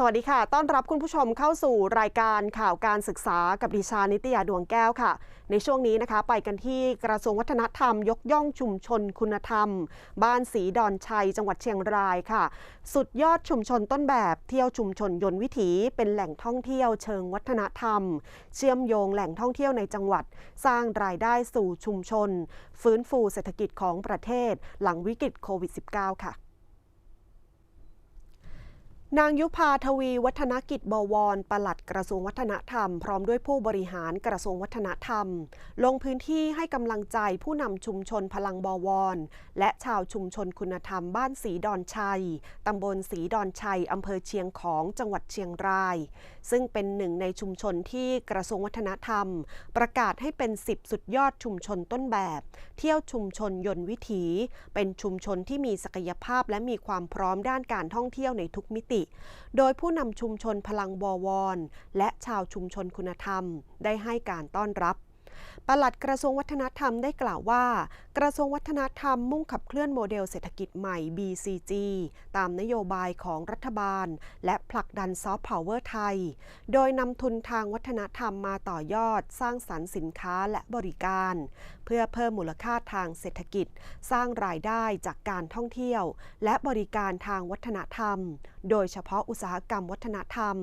สวัสดีค่ะ ต้อนรับคุณผู้ชมเข้าสู่รายการข่าวการศึกษากับดิชานิตยาดวงแก้วค่ะ ในช่วงนี้นะคะ ไปกันที่กระทรวงวัฒนธรรม ยกย่องชุมชนคุณธรรม บ้านสีดอนชัย จังหวัดเชียงรายค่ะ สุดยอดชุมชนต้นแบบเที่ยวชุมชนยนต์วิถี เป็นแหล่งท่องเที่ยวเชิงวัฒนธรรม เชื่อมโยงแหล่งท่องเที่ยวในจังหวัด สร้างรายได้สู่ชุมชน ฟื้นฟูเศรษฐกิจของประเทศ หลังวิกฤตโควิด -19 ค่ะ นางยุพาทวีวัฒนกิจบวร ปลัดกระทรวงวัฒนธรรม พร้อมด้วยผู้บริหารกระทรวงวัฒนธรรม ลงพื้นที่ให้กำลังใจผู้นำชุมชนพลังบวร และชาวชุมชนคุณธรรมบ้านสีดอนชัย ตำบลสีดอนชัย อำเภอเชียงของจังหวัดเชียงราย ซึ่งเป็นหนึ่งในชุมชนที่กระทรวงวัฒนธรรม ประกาศให้เป็น 10 สุดยอดชุมชนต้นแบบ เที่ยวชุมชนยนต์วิถี เป็นชุมชนที่มีศักยภาพและมีความพร้อมด้านการท่องเที่ยวในทุกมิติโดยผู้นำชุมชนพลังบวร และชาวชุมชนคุณธรรม ได้ให้การต้อนรับ ปลัดกระทรวงวัฒนธรรมได้กล่าวว่า กระทรวงวัฒนธรรมมุ่งขับเคลื่อนโมเดลเศรษฐกิจใหม่ BCG ตามนโยบายของรัฐบาล และผลักดันซอฟต์พาวเวอร์ไทย โดยนำทุนทางวัฒนธรรมมาต่อยอด สร้างสรรค์สินค้าและบริการ เพื่อเพิ่มมูลค่าทางเศรษฐกิจ สร้างรายได้จากการท่องเที่ยว และบริการทางวัฒนธรรม โดยเฉพาะอุตสาหกรรมวัฒนธรรม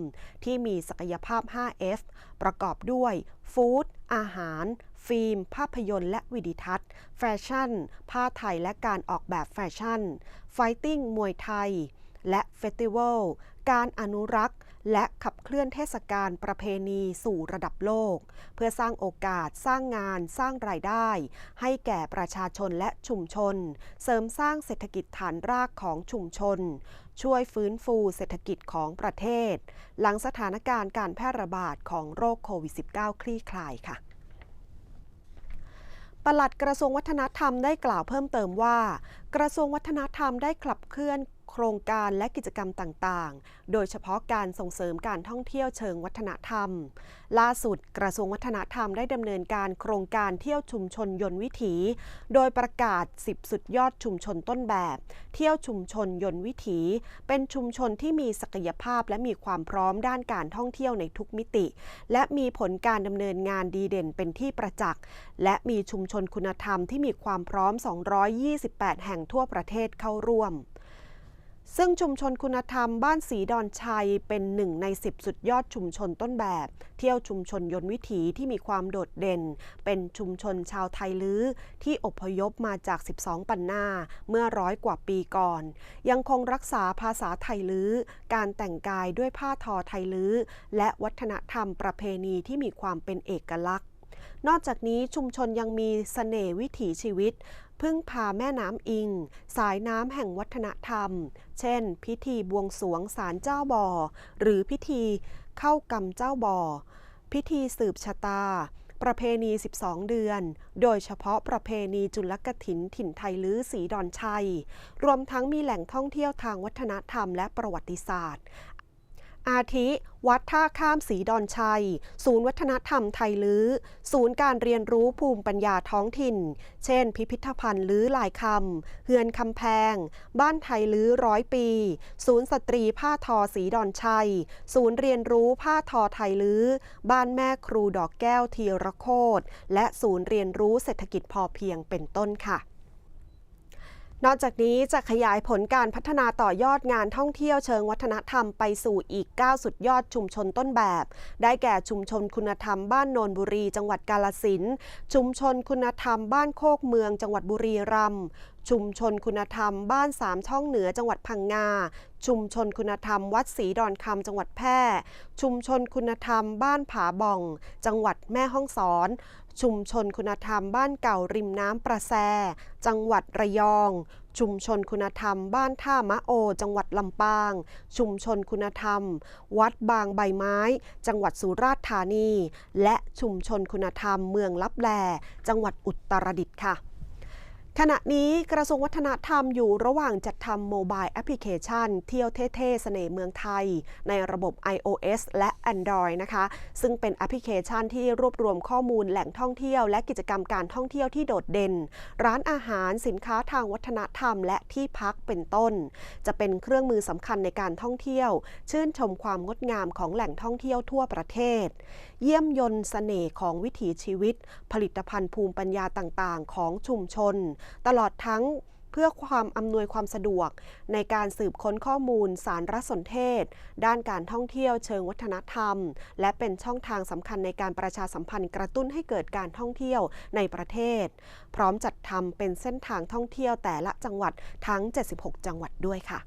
ที่มีศักยภาพ 5F ประกอบด้วยฟู้ด อาหาร ฟิล์ม ภาพยนตร์และวิดิทัศน์ แฟชั่น ผ้าไทยและการออกแบบแฟชั่น ไฟติ้ง มวยไทย และเฟสติวัล การอนุรักษ์ และขับเคลื่อนเทศกาลประเพณีสู่ระดับโลก เพื่อสร้างโอกาส สร้างงาน สร้างรายได้ ให้แก่ประชาชนและชุมชน เสริมสร้างเศรษฐกิจฐานรากของชุมชน ช่วยฟื้นฟูเศรษฐกิจของประเทศ หลังสถานการณ์การแพร่ระบาดของโรคโควิด -19 คลี่คลายค่ะปลัดกระทรวงวัฒนธรรมได้กล่าวเพิ่มเติมว่า กระทรวงวัฒนธรรมได้ขับเคลื่อน โครงการและกิจกรรมต่างๆ โดยเฉพาะการส่งเสริมการท่องเที่ยวเชิงวัฒนธรรม ล่าสุดกระทรวงวัฒนธรรมได้ดำเนินการโครงการเที่ยวชุมชนยนต์วิถี โดยประกาศ 10 สุดยอดชุมชนต้นแบบ เที่ยวชุมชนยนต์วิถี เป็นชุมชนที่มีศักยภาพและมีความพร้อมด้านการท่องเที่ยวในทุกมิติ และมีผลการดำเนินงานดีเด่นเป็นที่ประจักษ์และมีชุมชนคุณธรรมที่มีความพร้อม 228 แห่งทั่วประเทศเข้าร่วม ซึ่งชุมชนคุณธรรมบ้านสีดอนชัยเป็นหนึ่งใน 10 สุดยอดชุมชนต้นแบบ เที่ยวชุมชนยนต์วิถีที่มีความโดดเด่น เป็นชุมชนชาวไทยลื้อ ที่อพยพมาจาก 12 ปันนาเมื่อร้อยกว่าปีก่อน ยังคงรักษาภาษาไทยลื้อ การแต่งกายด้วยผ้าทอไทยลื้อ และวัฒนธรรมประเพณีที่มีความเป็นเอกลักษณ์ นอกจากนี้ชุมชนยังมีสเสน่ห์วิถีชีวิต พึ่งพาแม่น้ำอิง สายน้ำแห่งวัฒนธรรม เช่น พิธีบวงสวงศาลเจ้าบ่อ หรือพิธีเข้ากรรมเจ้าบ่อ พิธีสืบชะตา ประเพณี 12 เดือน โดยเฉพาะประเพณีจุลกถินถิ่นไทยลื้อสีดอนชัย รวมทั้งมีแหล่งท่องเที่ยวทางวัฒนธรรมและประวัติศาสตร์ อาทิ วัดท่าข้ามสีดอนชัย ศูนย์วัฒนธรรมไทยลื้อ ศูนย์การเรียนรู้ภูมิปัญญาท้องถิ่น เช่น พิพิธภัณฑ์ลื้อลายคำ เฮือนคำแพง บ้านไทยลื้อร้อยปี ศูนย์สตรีผ้าทอสีดอนชัย ศูนย์เรียนรู้ผ้าทอไทยลื้อ บ้านแม่ครูดอกแก้วทีระโคตและศูนย์เรียนรู้เศรษฐกิจพอเพียงเป็นต้นค่ะ นอกจากนี้จะขยายผลการพัฒนาต่อยอดงานท่องเที่ยวเชิงวัฒนธรรมไปสู่อีก 9 สุดยอดชุมชนต้นแบบ ได้แก่ชุมชนคุณธรรมบ้านโนนบุรี จังหวัดกาลสินชุมชนคุณธรรมบ้านโคกเมือง จังหวัดบุรีรัมย์ ชุมชนคุณธรรมบ้านสามช่องเหนือจังหวัดพังงา ชุมชนคุณธรรม วัดศรีดอนคำจังหวัดแพร่ ชุมชนคุณธรรม บ้านผาบ่อง จังหวัดแม่ฮ่องสอน ชุมชนคุณธรรม บ้านเก่าริมน้ำประแซ จังหวัดระยอง ชุมชนคุณธรรม บ้านท่ามะโอ จังหวัดลำปาง ชุมชนคุณธรรม วัดบางใบไม้ จังหวัดสุราษฎร์ธานี และชุมชนคุณธรรม เมืองลับแล จังหวัดอุตรดิตถ์ค่ะ ขณะนี้กระทรวงวัฒนธรรมอยู่ระหว่างจัดทำโมบายแอปพลิเคชัน เที่ยวเท่ๆเสน่ห์เมืองไทย ในระบบ iOS และ Android นะคะ ซึ่งเป็นแอปพลิเคชันที่รวบรวมข้อมูลแหล่งท่องเที่ยว และกิจกรรมการท่องเที่ยวที่โดดเด่น ร้านอาหารสินค้าทางวัฒนธรรม และที่พักเป็นต้น จะเป็นเครื่องมือสำคัญในการท่องเที่ยว ชื่นชมความงดงามของแหล่งท่องเที่ยวทั่วประเทศ เยี่ยมยนต์เสน่ห์ของวิถีชีวิต ผลิตภัณฑ์ภูมิปัญญาต่างๆ ของชุมชนตลอดทั้งเพื่อความอำนวยความสะดวก ในการสืบค้นข้อมูลสารรสนเทศ ด้านการท่องเที่ยวเชิงวัฒนธรรม และเป็นช่องทางสำคัญในการประชาสัมพันธ์กระตุ้นให้เกิดการท่องเที่ยวในประเทศ พร้อมจัดทำเป็นเส้นทางท่องเที่ยวแต่ละจังหวัดทั้ง 76 จังหวัดด้วยค่ะ